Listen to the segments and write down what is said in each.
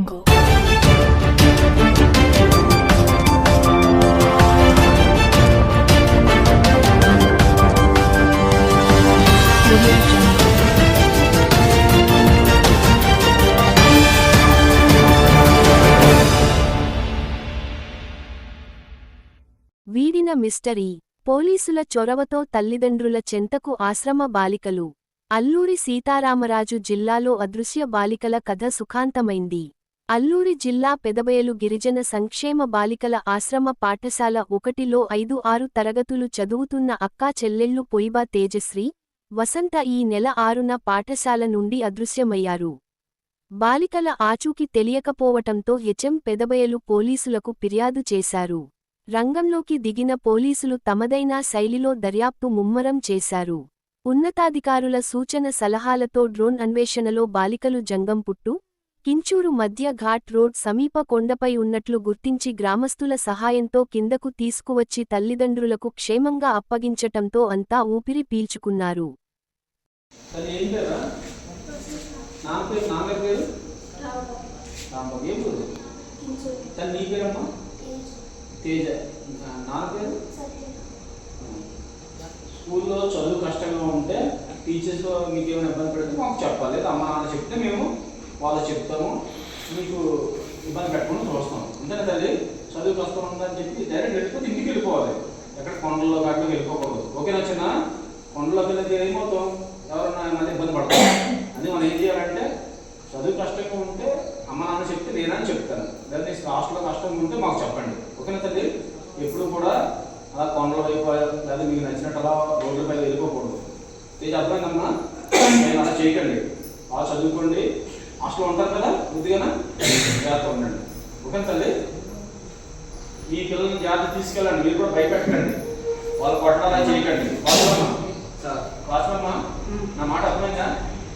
jungle. వీడిన mystery పోలీసుల చొరవతో తల్లిదండ్రుల చెంతకు ఆశ్రమ బాలికలు అల్లూరి సీతారామరాజు జిల్లాలో అదృశ్య బాలికల కథ సుఖాంతమైంది అల్లూరి జిల్లా పెదబయలు గిరిజన సంక్షేమ బాలికల ఆశ్రమ పాఠశాల ఒకటిలో ఐదు ఆరు తరగతులు చదువుతున్న అక్కా చెల్లెళ్ళు పొయిబా తేజశ్రీ వసంత ఈ నెల ఆరున పాఠశాల నుండి అదృశ్యమయ్యారు. బాలికల ఆచూకీ తెలియకపోవటంతో హెచ్ఎం పెదబయలు పోలీసులకు ఫిర్యాదు చేశారు. రంగంలోకి దిగిన పోలీసులు తమదైన శైలిలో దర్యాప్తు ముమ్మరం చేశారు. ఉన్నతాధికారుల సూచన సలహాలతో డ్రోన్ అన్వేషణలో బాలికలు జంగంపుట్టు కించూరు మధ్య ఘాట్ రోడ్ సమీప కొండపై ఉన్నట్లు గుర్తించి గ్రామస్తుల సహాయంతో కిందకు తీసుకువచ్చి తల్లిదండ్రులకు క్షేమంగా అప్పగించటంతో అంతా ఊపిరి పీల్చుకున్నారు. తేజ నా- పేరు స్కూల్లో చదువు కష్టంగా ఉంటే టీచర్స్ మీకు ఏమైనా ఇబ్బంది పెడితే మాకు చెప్పాలి. అమ్మ నాన్న చెప్తే మేము వాళ్ళు చెప్తాము. మీకు ఇబ్బంది పెట్టకుండా చూస్తాం. అంతేనా తల్లి? చదువు కష్టం ఉందని చెప్పి డైరెక్ట్ వెళ్ళిపోతే ఇంటికి వెళ్ళిపోవాలి. ఎక్కడ కొండల్లో కాటిలో వెళ్ళిపోకూడదు. ఓకేనా చిన్న కొండలోకి వెళ్ళితే ఏమవుతాం? ఎవరన్నా మళ్ళీ ఇబ్బంది పడతాం అది మనం ఏం చేయాలంటే చదువు కష్టంగా ఉంటే అమ్మ నాన్న చెప్తే నేనని చెప్తాను. లేదా కాస్ట్లో హాస్టల్లో కష్టంగా ఉంటే మాకు చెప్పండి. ఓకేనా తల్లి? ఎప్పుడు కూడా అలా కొండల వైపు లేదా మీకు నచ్చినట్టు అలా రోడ్లపై వెళ్ళిపోకూడదు. ఇది అర్థమైందమ్మా? నేను అలా చేయకండి. అలా చదువుకోండి. హాస్టల్లో ఉంటారు కదా బుద్ధిగానా జాగ్రత్త ఉండండి. ఓకేనా తల్లి? ఈ పిల్లల్ని జాగ్రత్త తీసుకెళ్ళండి. మీరు కూడా భయపెట్టకండి. వాళ్ళు కొట్టడాలు చేయకండి. వాస్తవమ్మా నా మాట అర్థమైందా?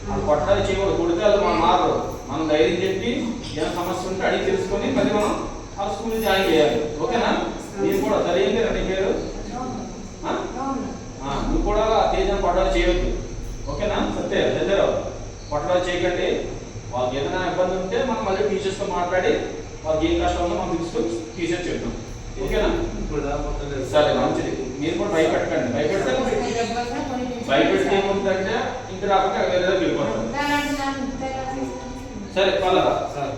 వాళ్ళు కొట్టడాలు చేయకూడదు. కొడితే వాళ్ళు మనం మారరు. మనం ధైర్యం చెప్పి ఏమైనా సమస్య ఉంటే అడిగి తెలుసుకొని మళ్ళీ మనం ఆ స్కూల్ జాయిన్ చేయాలి. ఓకేనా? మీరు కూడా సరే ఏం పేరు? నీ పేరు నువ్వు కూడా తేజం కొట్టడాలు చేయవద్దు ఓకేనా? సత్య సత్యరావు కొట్టడాలు చేయకండి. వాళ్ళకి ఏదైనా ఇబ్బంది ఉంటే మనం మళ్ళీ టీచర్స్తో మాట్లాడి వాళ్ళకి ఏం కష్టం ఉందో మనం తీసుకొని టీచర్స్ చెప్తాం. ఓకేనా? సరే మంచిది. మీరు కూడా భయపెట్టకండి. భయపెడితే భయపెడితే ఏముంటుందంటే ఇంటి రాకుండా వేరే వెళ్ళిపోతాం. సరే పర్లేదా సార్.